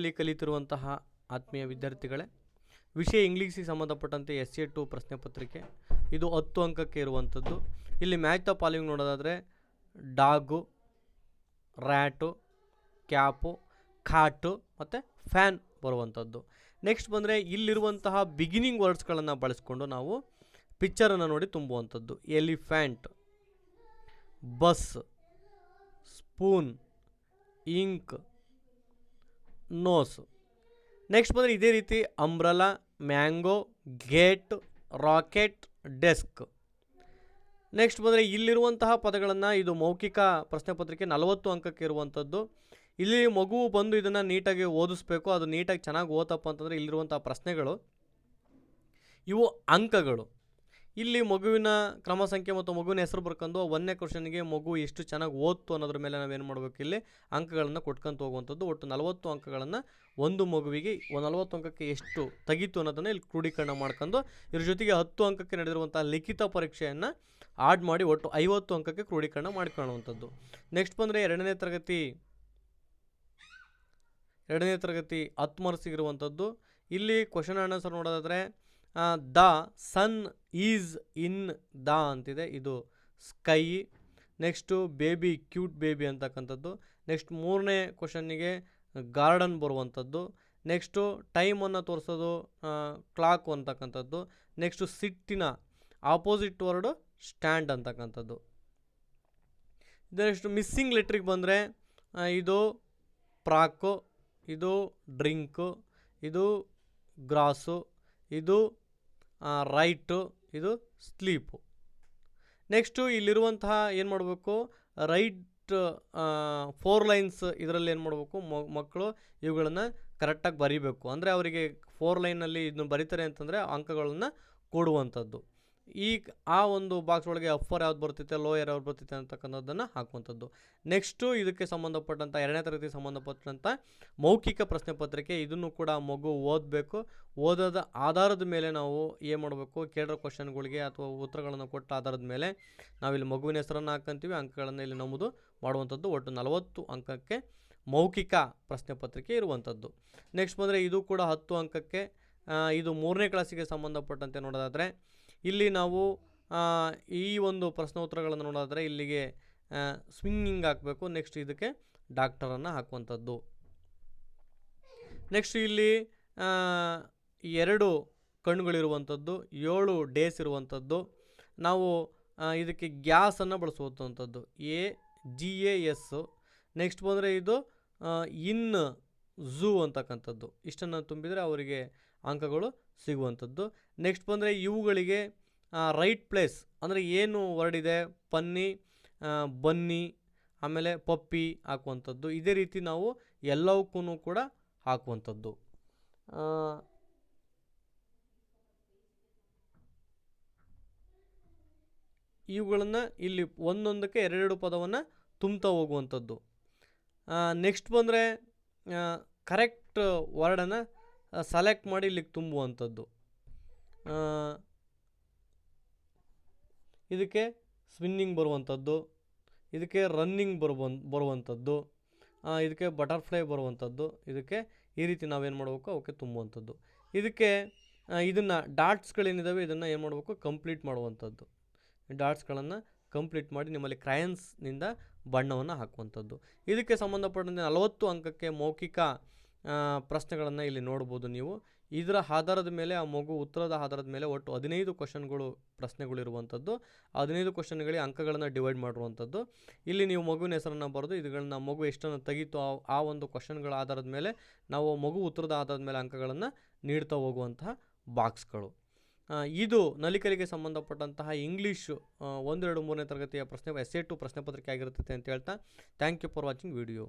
ಕಲಿ ಕಲಿತಿರುವಂತಹ ಆತ್ಮೀಯ ವಿದ್ಯಾರ್ಥಿಗಳೇ, ವಿಷಯ ಇಂಗ್ಲೀಷಿಗೆ ಸಂಬಂಧಪಟ್ಟಂತೆ ಎಸ್ ಎ ಟು ಪ್ರಶ್ನೆ ಪತ್ರಿಕೆ, ಇದು ಹತ್ತು ಅಂಕಕ್ಕೆ ಇರುವಂಥದ್ದು. ಇಲ್ಲಿ ಮ್ಯಾಚ್ ದ ಫಾಲೋವಿಂಗ್ ನೋಡೋದಾದರೆ, ಡಾಗು, ರ್ಯಾಟು, ಕ್ಯಾಪು, ಖಾಟು ಮತ್ತು ಫ್ಯಾನ್ ಬರುವಂಥದ್ದು. ನೆಕ್ಸ್ಟ್ ಬಂದರೆ ಇಲ್ಲಿರುವಂತಹ ಬಿಗಿನಿಂಗ್ ವರ್ಡ್ಸ್ಗಳನ್ನು ಬಳಸ್ಕೊಂಡು ನಾವು ಪಿಕ್ಚರನ್ನು ನೋಡಿ ತುಂಬುವಂಥದ್ದು. Elephant bus spoon ink nose. Next ಬಂದರೆ ಇದೇ ರೀತಿ umbrella, mango, gate, rocket, desk. Next ಬಂದರೆ ಇಲ್ಲಿರುವಂತಹ ಪದಗಳನ್ನು ಇದು ಮೌಖಿಕ ಪ್ರಶ್ನೆ ಪತ್ರಿಕೆ ನಲವತ್ತು ಅಂಕಕ್ಕೆ ಇರುವಂಥದ್ದು ಇಲ್ಲಿ ಮಗು ಬಂದು ಇದನ್ನು ನೀಟಾಗಿ ಓದಿಸ್ಬೇಕು. ಅದು ನೀಟಾಗಿ ಚೆನ್ನಾಗಿ ಓದಪ್ಪ ಅಂತಂದರೆ ಇಲ್ಲಿರುವಂಥ ಪ್ರಶ್ನೆಗಳು. ಇವು ಅಂಕಗಳು. ಇಲ್ಲಿ ಮಗುವಿನ ಕ್ರಮ ಸಂಖ್ಯೆ ಮತ್ತು ಮಗುವಿನ ಹೆಸರು ಬರ್ಕೊಂಡು ಒಂದನೇ ಕ್ವಶನ್ಗೆ ಮಗು ಎಷ್ಟು ಚೆನ್ನಾಗಿ ಓದ್ತು ಅನ್ನೋದ್ರ ಮೇಲೆ ನಾವೇನು ಮಾಡಬೇಕು ಇಲ್ಲಿ? ಅಂಕಗಳನ್ನು ಕೊಟ್ಕೊಂತ ಹೋಗುವಂಥದ್ದು. ಒಟ್ಟು ನಲವತ್ತು ಅಂಕಗಳನ್ನು ಒಂದು ಮಗುವಿಗೆ ನಲವತ್ತು ಅಂಕಕ್ಕೆ ಎಷ್ಟು ತೆಗೀತು ಅನ್ನೋದನ್ನು ಇಲ್ಲಿ ಕ್ರೋಢೀಕರಣ ಮಾಡ್ಕೊಂಡು ಇದ್ರ ಜೊತೆಗೆ ಹತ್ತು ಅಂಕಕ್ಕೆ ನಡೆದಿರುವಂಥ ಲಿಖಿತ ಪರೀಕ್ಷೆಯನ್ನು ಆಡ್ ಮಾಡಿ ಒಟ್ಟು ಐವತ್ತು ಅಂಕಕ್ಕೆ ಕ್ರೋಢೀಕರಣ ಮಾಡ್ಕೊಳ್ಳುವಂಥದ್ದು. ನೆಕ್ಸ್ಟ್ ಬಂದರೆ ಎರಡನೇ ತರಗತಿ. ಎರಡನೇ ತರಗತಿ ಹತ್ತು ಮಾರ್ಕ್ಸಿಗಿರುವಂಥದ್ದು ಇಲ್ಲಿ ಕ್ವಶನ್ ಆನ್ಸರ್ ನೋಡೋದಾದರೆ the sun is in the ಅಂತಿದೆ. ಇದು sky. Next baby, cute baby ಅಂತಕ್ಕಂಥದ್ದು. ನೆಕ್ಸ್ಟ್ ಮೂರನೇ ಕ್ವಶನ್ನಿಗೆ ಗಾರ್ಡನ್ ಬರುವಂಥದ್ದು. ನೆಕ್ಸ್ಟು ಟೈಮನ್ನು ತೋರಿಸೋದು ಕ್ಲಾಕ್ ಅಂತಕ್ಕಂಥದ್ದು. ನೆಕ್ಸ್ಟು ಸಿಟ್ಟಿನ ಆಪೋಸಿಟ್ ವರ್ಡು ಸ್ಟ್ಯಾಂಡ್ ಅಂತಕ್ಕಂಥದ್ದು. ನೆಕ್ಸ್ಟ್ ಮಿಸ್ಸಿಂಗ್ ಲೆಟ್ರಿಗೆ ಬಂದರೆ ಇದು ಪ್ರಾಕು, ಇದು ಡ್ರಿಂಕು, ಇದು ಗ್ರಾಸು, ಇದು ರೈಟು, ಇದು ಸ್ಲೀಪು. ನೆಕ್ಸ್ಟು ಇಲ್ಲಿರುವಂತಹ ಏನು ಮಾಡಬೇಕು? ರೈಟ್ ಫೋರ್ ಲೈನ್ಸ್ ಇದರಲ್ಲಿ ಏನು ಮಾಡಬೇಕು? ಮಕ್ಕಳು ಇವುಗಳನ್ನು ಕರೆಕ್ಟಾಗಿ ಬರೀಬೇಕು. ಅಂದರೆ ಅವರಿಗೆ ಫೋರ್ ಲೈನಲ್ಲಿ ಇದನ್ನು ಬರೀತಾರೆ ಅಂತಂದರೆ ಅಂಕಗಳನ್ನು ಕೊಡುವಂಥದ್ದು. ಈ ಆ ಒಂದು ಬಾಕ್ಸ್ ಒಳಗೆ ಅಫರ್ ಯಾವ್ದು ಬರ್ತಿತ್ತೆ ಲೋಯರ್ ಯಾವ್ದು ಬರ್ತಿತ್ತೆ ಅಂತಕ್ಕಂಥದ್ದನ್ನು ಹಾಕುವಂಥದ್ದು. ನೆಕ್ಸ್ಟು ಇದಕ್ಕೆ ಸಂಬಂಧಪಟ್ಟಂಥ ಎರಡನೇ ತರಗತಿ ಸಂಬಂಧಪಟ್ಟಂಥ ಮೌಖಿಕ ಪ್ರಶ್ನೆ ಪತ್ರಿಕೆ, ಇದನ್ನು ಕೂಡ ಮಗು ಓದಬೇಕು. ಓದೋದ ಆಧಾರದ ಮೇಲೆ ನಾವು ಏನು ಮಾಡಬೇಕು? ಕೇಳಿರೋ ಕ್ವಶನ್ಗಳಿಗೆ ಅಥವಾ ಉತ್ತರಗಳನ್ನು ಕೊಟ್ಟ ಆಧಾರದ ಮೇಲೆ ನಾವಿಲ್ಲಿ ಮಗುವಿನ ಹೆಸರನ್ನು ಹಾಕಂತೀವಿ, ಅಂಕಗಳನ್ನು ಇಲ್ಲಿ ನಮ್ಮದು ಮಾಡುವಂಥದ್ದು. ಒಟ್ಟು ನಲವತ್ತು ಅಂಕಕ್ಕೆ ಮೌಖಿಕ ಪ್ರಶ್ನೆ ಪತ್ರಿಕೆ ಇರುವಂಥದ್ದು. ನೆಕ್ಸ್ಟ್ ಬಂದರೆ ಇದು ಕೂಡ ಹತ್ತು ಅಂಕಕ್ಕೆ ಇದು ಮೂರನೇ ಕ್ಲಾಸಿಗೆ ಸಂಬಂಧಪಟ್ಟಂತೆ ನೋಡೋದಾದರೆ ಇಲ್ಲಿ ನಾವು ಈ ಒಂದು ಪ್ರಶ್ನೋತ್ತರಗಳನ್ನು ನೋಡೋದಾದರೆ ಇಲ್ಲಿಗೆ ಸ್ವಿಂಗಿಂಗ್ ಹಾಕಬೇಕು. ನೆಕ್ಸ್ಟ್ ಇದಕ್ಕೆ ಡಾಕ್ಟರನ್ನು ಹಾಕುವಂಥದ್ದು. ನೆಕ್ಸ್ಟ್ ಇಲ್ಲಿ ಎರಡು ಕಣ್ಣುಗಳಿರುವಂಥದ್ದು, ಏಳು ಡೇಸ್ ಇರುವಂಥದ್ದು. ನಾವು ಇದಕ್ಕೆ ಗ್ಯಾಸನ್ನು ಬಳಸುವಂಥದ್ದು. A, G, A, S. Next ಬಂದರೆ ಇದು ಇನ್ ಝೂ ಅಂತಕ್ಕಂಥದ್ದು. ಇಷ್ಟನ್ನು ತುಂಬಿದರೆ ಅವರಿಗೆ ಅಂಕಗಳು ಸಿಗುವಂಥದ್ದು. ನೆಕ್ಸ್ಟ್ ಬಂದರೆ ಇವುಗಳಿಗೆ ರೈಟ್ ಪ್ಲೇಸ್ ಅಂದರೆ ಏನು ವರ್ಡ್ ಇದೆ? ಪನ್ನಿ ಬನ್ನಿ, ಆಮೇಲೆ ಪಪ್ಪಿ ಹಾಕುವಂಥದ್ದು. ಇದೇ ರೀತಿ ನಾವು ಎಲ್ಲವಕ್ಕೂ ಕೂಡ ಹಾಕುವಂಥದ್ದು. ಇವುಗಳನ್ನು ಇಲ್ಲಿ ಒಂದೊಂದಕ್ಕೆ ಎರಡೆರಡು ಪದವನ್ನು ತುಂಬ್ತಾ ಹೋಗುವಂಥದ್ದು. ನೆಕ್ಸ್ಟ್ ಬಂದರೆ ಕರೆಕ್ಟ್ ವರ್ಡನ್ನು ಸೆಲೆಕ್ಟ್ ಮಾಡಿ ಇಲ್ಲಿಗೆ ತುಂಬುವಂಥದ್ದು. ಇದಕ್ಕೆ ಸ್ವಿನ್ನಿಂಗ್ ಬರುವಂಥದ್ದು. ಇದಕ್ಕೆ ರನ್ನಿಂಗ್ ಬರುವ ಬರುವಂಥದ್ದು. ಇದಕ್ಕೆ ಬಟರ್ಫ್ಲೈ ಬರುವಂಥದ್ದು. ಇದಕ್ಕೆ ಈ ರೀತಿ ನಾವೇನು ಮಾಡಬೇಕು? ಅವಕ್ಕೆ ತುಂಬುವಂಥದ್ದು. ಇದಕ್ಕೆ ಇದನ್ನು ಡಾಟ್ಸ್ಗಳೇನಿದ್ದಾವೆ ಇದನ್ನು ಏನು ಮಾಡಬೇಕು? ಕಂಪ್ಲೀಟ್ ಮಾಡುವಂಥದ್ದು. ಡಾಟ್ಸ್ಗಳನ್ನು ಕಂಪ್ಲೀಟ್ ಮಾಡಿ ನಿಮ್ಮಲ್ಲಿ ಕ್ರಯನ್ಸ್ನಿಂದ ಬಣ್ಣವನ್ನು ಹಾಕುವಂಥದ್ದು. ಇದಕ್ಕೆ ಸಂಬಂಧಪಟ್ಟಂತೆ ನಲವತ್ತು ಅಂಕಕ್ಕೆ ಮೌಖಿಕ ಪ್ರಶ್ನೆಗಳನ್ನು ಇಲ್ಲಿ ನೋಡ್ಬೋದು ನೀವು. ಇದರ ಆಧಾರದ ಮೇಲೆ, ಆ ಮಗು ಉತ್ತರದ ಆಧಾರದ ಮೇಲೆ ಒಟ್ಟು ಹದಿನೈದು ಕ್ವಶನ್ಗಳು ಪ್ರಶ್ನೆಗಳು ಇರುವಂಥದ್ದು. ಹದಿನೈದು ಕ್ವಶನ್ಗಳಿಗೆ ಅಂಕಗಳನ್ನು ಡಿವೈಡ್ ಮಾಡಿರುವಂಥದ್ದು. ಇಲ್ಲಿ ನೀವು ಮಗುವಿನ ಹೆಸರನ್ನು ಬರೆದು, ಇದುಗಳನ್ನ ಮಗು ಎಷ್ಟನ್ನು ತೆಗೀತು, ಆ ಒಂದು ಕ್ವಶನ್ಗಳ ಆಧಾರದ ಮೇಲೆ ನಾವು ಮಗು ಉತ್ತರದ ಆಧಾರದ ಮೇಲೆ ಅಂಕಗಳನ್ನು ನೀಡ್ತಾ ಹೋಗುವಂತಹ ಬಾಕ್ಸ್ಗಳು ಇದು ನಲಿಕಲಿಗೆ ಸಂಬಂಧಪಟ್ಟಂತಹ ಇಂಗ್ಲೀಷು ಒಂದೆರಡು ಮೂರನೇ ತರಗತಿಯ ಪ್ರಶ್ನೆ ಎಸ್ ಎ ಟು ಪ್ರಶ್ನೆ ಪತ್ರಿಕೆ ಅಂತ ಹೇಳ್ತಾ thank you for watching video